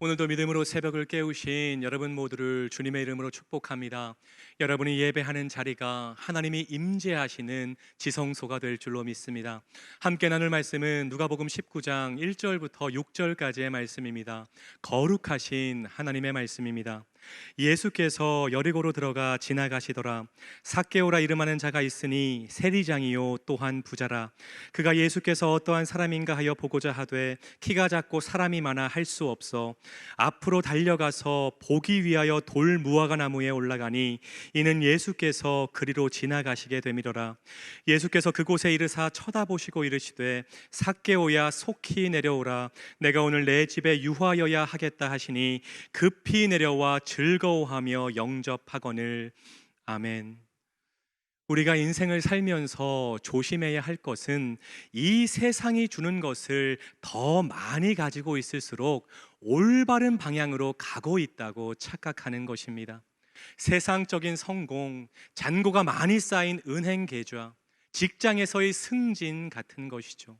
오늘도 믿음으로 새벽을 깨우신 여러분 모두를 주님의 이름으로 축복합니다. 여러분이 예배하는 자리가 하나님이 임재하시는 지성소가 될 줄로 믿습니다. 함께 나눌 말씀은 누가복음 19장 1절부터 6절까지의 말씀입니다. 거룩하신 하나님의 말씀입니다. 예수께서 여리고로 들어가 지나가시더라. 삭개오라 이름하는 자가 있으니 세리장이요 또한 부자라. 그가 예수께서 어떠한 사람인가 하여 보고자 하되 키가 작고 사람이 많아 할 수 없어. 앞으로 달려가서 보기 위하여 돌 무화과 나무에 올라가니 이는 예수께서 그리로 지나가시게 되미더라. 예수께서 그곳에 이르사 쳐다보시고 이르시되 삭개오야 속히 내려오라. 내가 오늘 내 집에 유하여야 하겠다 하시니 급히 내려와 즐거워하며 영접하거늘 아멘. 우리가 인생을 살면서 조심해야 할 것은 이 세상이 주는 것을 더 많이 가지고 있을수록 올바른 방향으로 가고 있다고 착각하는 것입니다. 세상적인 성공, 잔고가 많이 쌓인 은행 계좌, 직장에서의 승진 같은 것이죠.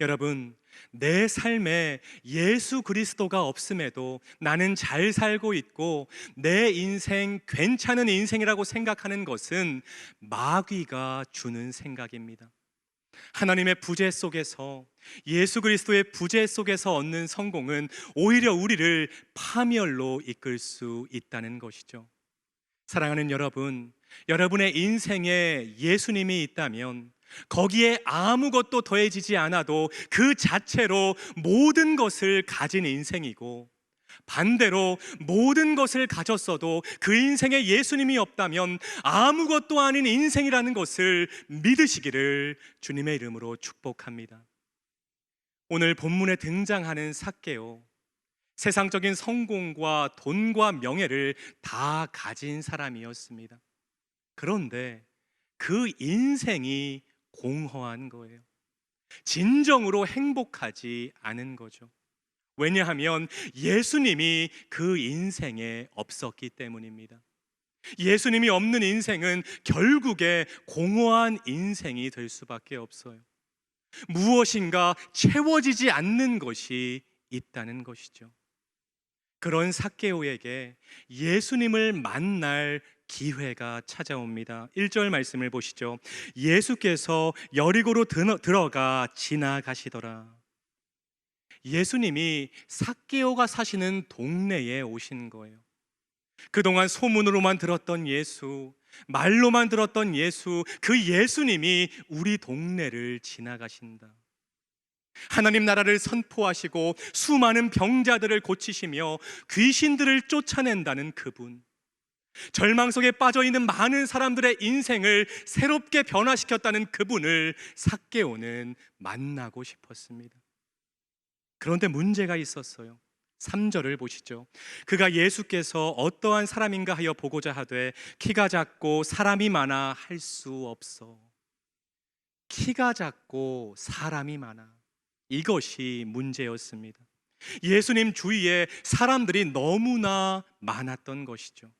여러분, 내 삶에 예수 그리스도가 없음에도 나는 잘 살고 있고 내 인생 괜찮은 인생이라고 생각하는 것은 마귀가 주는 생각입니다. 하나님의 부재 속에서 예수 그리스도의 부재 속에서 얻는 성공은 오히려 우리를 파멸로 이끌 수 있다는 것이죠. 사랑하는 여러분, 여러분의 인생에 예수님이 있다면 거기에 아무것도 더해지지 않아도 그 자체로 모든 것을 가진 인생이고 반대로 모든 것을 가졌어도 그 인생에 예수님이 없다면 아무것도 아닌 인생이라는 것을 믿으시기를 주님의 이름으로 축복합니다. 오늘 본문에 등장하는 삭개오 세상적인 성공과 돈과 명예를 다 가진 사람이었습니다. 그런데 그 인생이 공허한 거예요. 진정으로 행복하지 않은 거죠. 왜냐하면 예수님이 그 인생에 없었기 때문입니다. 예수님이 없는 인생은 결국에 공허한 인생이 될 수밖에 없어요. 무엇인가 채워지지 않는 것이 있다는 것이죠. 그런 사케오에게 예수님을 만날 기회가 찾아옵니다. 1절 말씀을 보시죠. 예수께서 여리고로 들어가 지나가시더라. 예수님이 삭개오가 사시는 동네에 오신 거예요. 그동안 소문으로만 들었던 예수, 말로만 들었던 예수, 그 예수님이 우리 동네를 지나가신다. 하나님 나라를 선포하시고 수많은 병자들을 고치시며 귀신들을 쫓아낸다는 그분. 절망 속에 빠져 있는 많은 사람들의 인생을 새롭게 변화시켰다는 그분을 삭개오는 만나고 싶었습니다. 그런데 문제가 있었어요. 3절을 보시죠. 그가 예수께서 어떠한 사람인가 하여 보고자 하되 키가 작고 사람이 많아 할 수 없어. 키가 작고 사람이 많아. 이것이 문제였습니다. 예수님 주위에 사람들이 너무나 많았던 것이죠.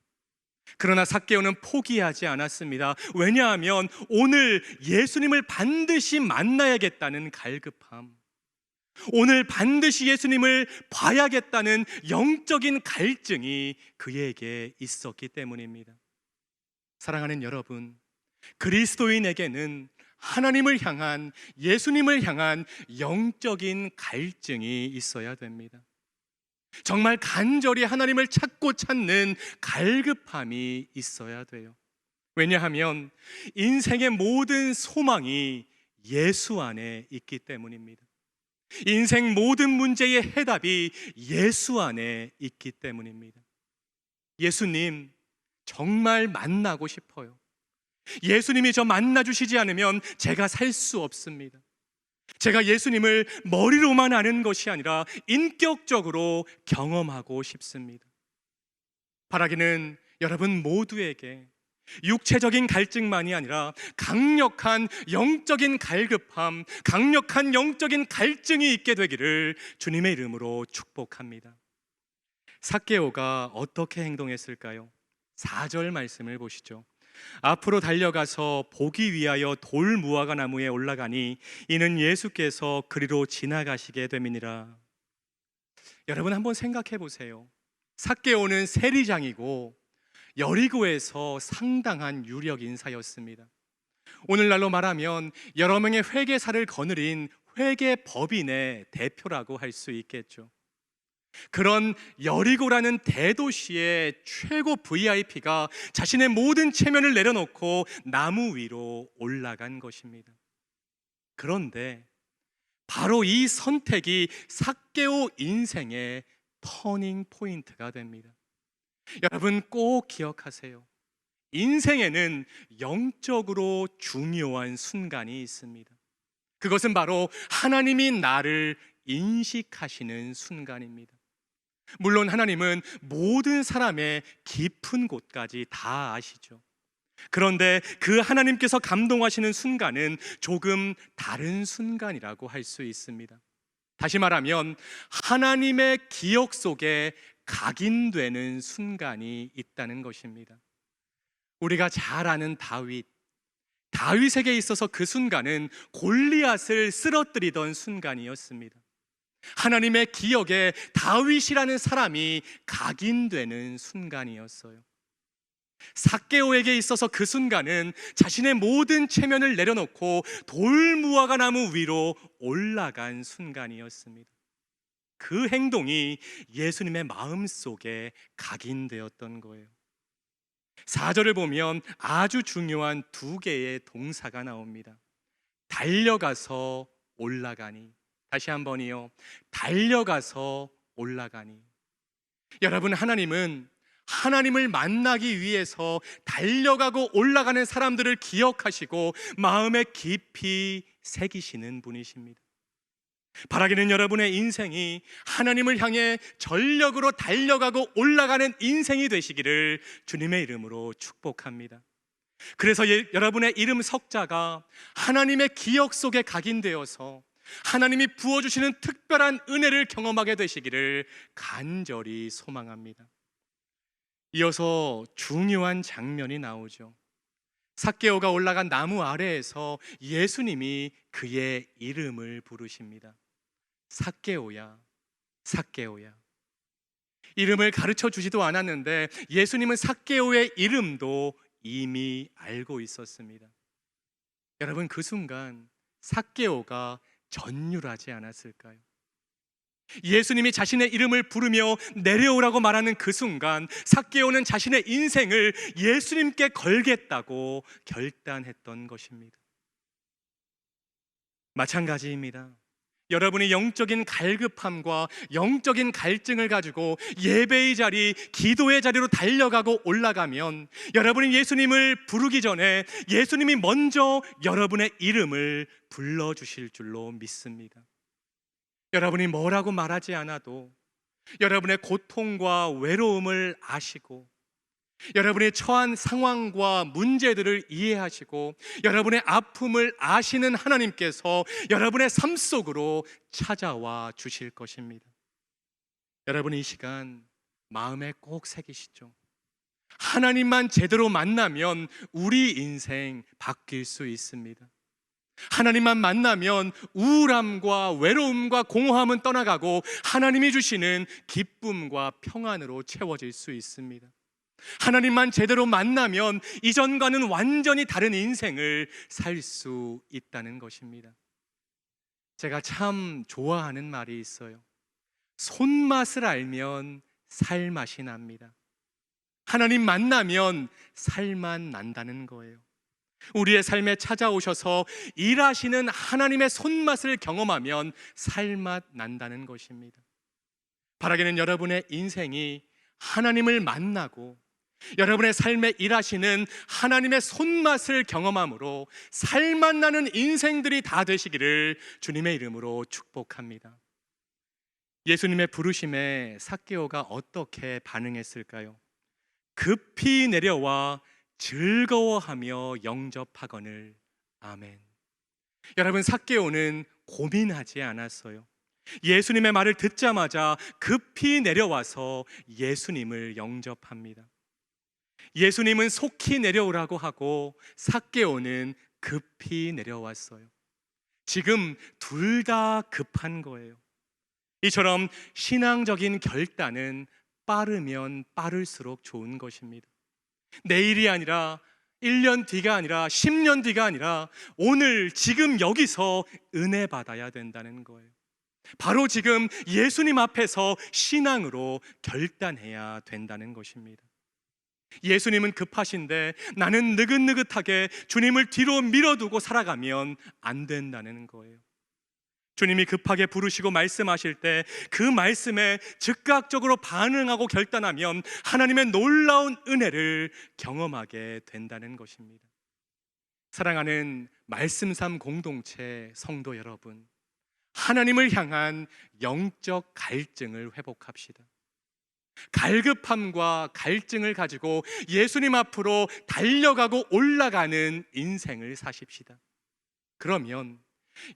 그러나 삭개오는 포기하지 않았습니다. 왜냐하면 오늘 예수님을 반드시 만나야겠다는 갈급함, 오늘 반드시 예수님을 봐야겠다는 영적인 갈증이 그에게 있었기 때문입니다. 사랑하는 여러분, 그리스도인에게는 하나님을 향한 예수님을 향한 영적인 갈증이 있어야 됩니다. 정말 간절히 하나님을 찾고 찾는 갈급함이 있어야 돼요. 왜냐하면 인생의 모든 소망이 예수 안에 있기 때문입니다. 인생 모든 문제의 해답이 예수 안에 있기 때문입니다. 예수님, 정말 만나고 싶어요. 예수님이 저 만나 주시지 않으면 제가 살 수 없습니다. 제가 예수님을 머리로만 아는 것이 아니라 인격적으로 경험하고 싶습니다. 바라기는 여러분 모두에게 육체적인 갈증만이 아니라 강력한 영적인 갈급함, 강력한 영적인 갈증이 있게 되기를 주님의 이름으로 축복합니다. 사케오가 어떻게 행동했을까요? 4절 말씀을 보시죠. 앞으로 달려가서 보기 위하여 돌 무화과 나무에 올라가니 이는 예수께서 그리로 지나가시게 됨이니라. 여러분 한번 생각해 보세요. 삭개오는 세리장이고 여리고에서 상당한 유력 인사였습니다. 오늘날로 말하면 여러 명의 회계사를 거느린 회계 법인의 대표라고 할 수 있겠죠. 그런 여리고라는 대도시의 최고 VIP가 자신의 모든 체면을 내려놓고 나무 위로 올라간 것입니다. 그런데 바로 이 선택이 삭개오 인생의 터닝 포인트가 됩니다. 여러분 꼭 기억하세요. 인생에는 영적으로 중요한 순간이 있습니다. 그것은 바로 하나님이 나를 인식하시는 순간입니다. 물론 하나님은 모든 사람의 깊은 곳까지 다 아시죠. 그런데 그 하나님께서 감동하시는 순간은 조금 다른 순간이라고 할 수 있습니다. 다시 말하면 하나님의 기억 속에 각인되는 순간이 있다는 것입니다. 우리가 잘 아는 다윗, 다윗에게 있어서 그 순간은 골리앗을 쓰러뜨리던 순간이었습니다. 하나님의 기억에 다윗이라는 사람이 각인되는 순간이었어요. 삭개오에게 있어서 그 순간은 자신의 모든 체면을 내려놓고 돌무화과 나무 위로 올라간 순간이었습니다. 그 행동이 예수님의 마음 속에 각인되었던 거예요. 4절을 보면 아주 중요한 두 개의 동사가 나옵니다. 달려가서 올라가니. 다시 한번이요. 달려가서 올라가니. 여러분, 하나님은 하나님을 만나기 위해서 달려가고 올라가는 사람들을 기억하시고 마음에 깊이 새기시는 분이십니다. 바라기는 여러분의 인생이 하나님을 향해 전력으로 달려가고 올라가는 인생이 되시기를 주님의 이름으로 축복합니다. 그래서 예, 여러분의 이름 석자가 하나님의 기억 속에 각인되어서 하나님이 부어주시는 특별한 은혜를 경험하게 되시기를 간절히 소망합니다. 이어서 중요한 장면이 나오죠. 삭개오가 올라간 나무 아래에서 예수님이 그의 이름을 부르십니다. 삭개오야, 삭개오야. 이름을 가르쳐 주지도 않았는데 예수님은 삭개오의 이름도 이미 알고 있었습니다. 여러분 그 순간 삭개오가 전율하지 않았을까요? 예수님이 자신의 이름을 부르며 내려오라고 말하는 그 순간 삭개오는 자신의 인생을 예수님께 걸겠다고 결단했던 것입니다. 마찬가지입니다. 여러분이 영적인 갈급함과 영적인 갈증을 가지고 예배의 자리, 기도의 자리로 달려가고 올라가면 여러분이 예수님을 부르기 전에 예수님이 먼저 여러분의 이름을 불러주실 줄로 믿습니다. 여러분이 뭐라고 말하지 않아도 여러분의 고통과 외로움을 아시고 여러분의 처한 상황과 문제들을 이해하시고 여러분의 아픔을 아시는 하나님께서 여러분의 삶 속으로 찾아와 주실 것입니다. 여러분 이 시간 마음에 꼭 새기시죠. 하나님만 제대로 만나면 우리 인생 바뀔 수 있습니다. 하나님만 만나면 우울함과 외로움과 공허함은 떠나가고 하나님이 주시는 기쁨과 평안으로 채워질 수 있습니다. 하나님만 제대로 만나면 이전과는 완전히 다른 인생을 살 수 있다는 것입니다. 제가 참 좋아하는 말이 있어요. 손맛을 알면 살맛이 납니다. 하나님 만나면 살맛 난다는 거예요. 우리의 삶에 찾아오셔서 일하시는 하나님의 손맛을 경험하면 살맛 난다는 것입니다. 바라기는 여러분의 인생이 하나님을 만나고 여러분의 삶에 일하시는 하나님의 손맛을 경험함으로 살맛 나는 인생들이 다 되시기를 주님의 이름으로 축복합니다. 예수님의 부르심에 삭개오가 어떻게 반응했을까요? 급히 내려와 즐거워하며 영접하거늘 아멘. 여러분 삭개오는 고민하지 않았어요. 예수님의 말을 듣자마자 급히 내려와서 예수님을 영접합니다. 예수님은 속히 내려오라고 하고 삭개오는 급히 내려왔어요. 지금 둘 다 급한 거예요. 이처럼 신앙적인 결단은 빠르면 빠를수록 좋은 것입니다. 내일이 아니라 1년 뒤가 아니라 10년 뒤가 아니라 오늘 지금 여기서 은혜 받아야 된다는 거예요. 바로 지금 예수님 앞에서 신앙으로 결단해야 된다는 것입니다. 예수님은 급하신데 나는 느긋느긋하게 주님을 뒤로 밀어두고 살아가면 안 된다는 거예요. 주님이 급하게 부르시고 말씀하실 때 그 말씀에 즉각적으로 반응하고 결단하면 하나님의 놀라운 은혜를 경험하게 된다는 것입니다. 사랑하는 말씀삼 공동체 성도 여러분, 하나님을 향한 영적 갈증을 회복합시다. 갈급함과 갈증을 가지고 예수님 앞으로 달려가고 올라가는 인생을 사십시다. 그러면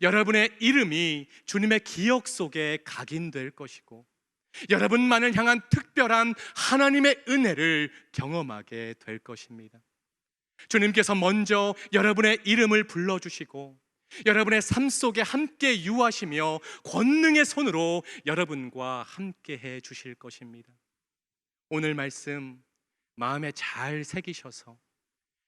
여러분의 이름이 주님의 기억 속에 각인될 것이고 여러분만을 향한 특별한 하나님의 은혜를 경험하게 될 것입니다. 주님께서 먼저 여러분의 이름을 불러주시고 여러분의 삶 속에 함께 유하시며 권능의 손으로 여러분과 함께 해 주실 것입니다. 오늘 말씀 마음에 잘 새기셔서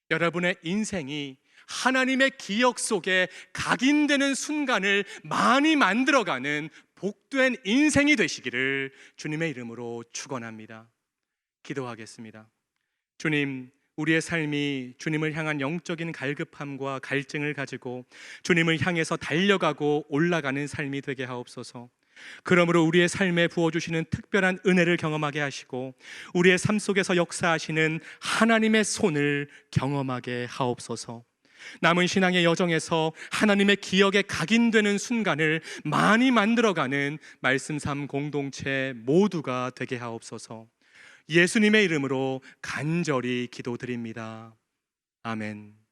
여러분의 인생이 하나님의 기억 속에 각인되는 순간을 많이 만들어가는 복된 인생이 되시기를 주님의 이름으로 축원합니다. 기도하겠습니다. 주님, 우리의 삶이 주님을 향한 영적인 갈급함과 갈증을 가지고 주님을 향해서 달려가고 올라가는 삶이 되게 하옵소서. 그러므로 우리의 삶에 부어주시는 특별한 은혜를 경험하게 하시고 우리의 삶 속에서 역사하시는 하나님의 손을 경험하게 하옵소서. 남은 신앙의 여정에서 하나님의 기억에 각인되는 순간을 많이 만들어가는 말씀 삶 공동체 모두가 되게 하옵소서. 예수님의 이름으로 간절히 기도드립니다. 아멘.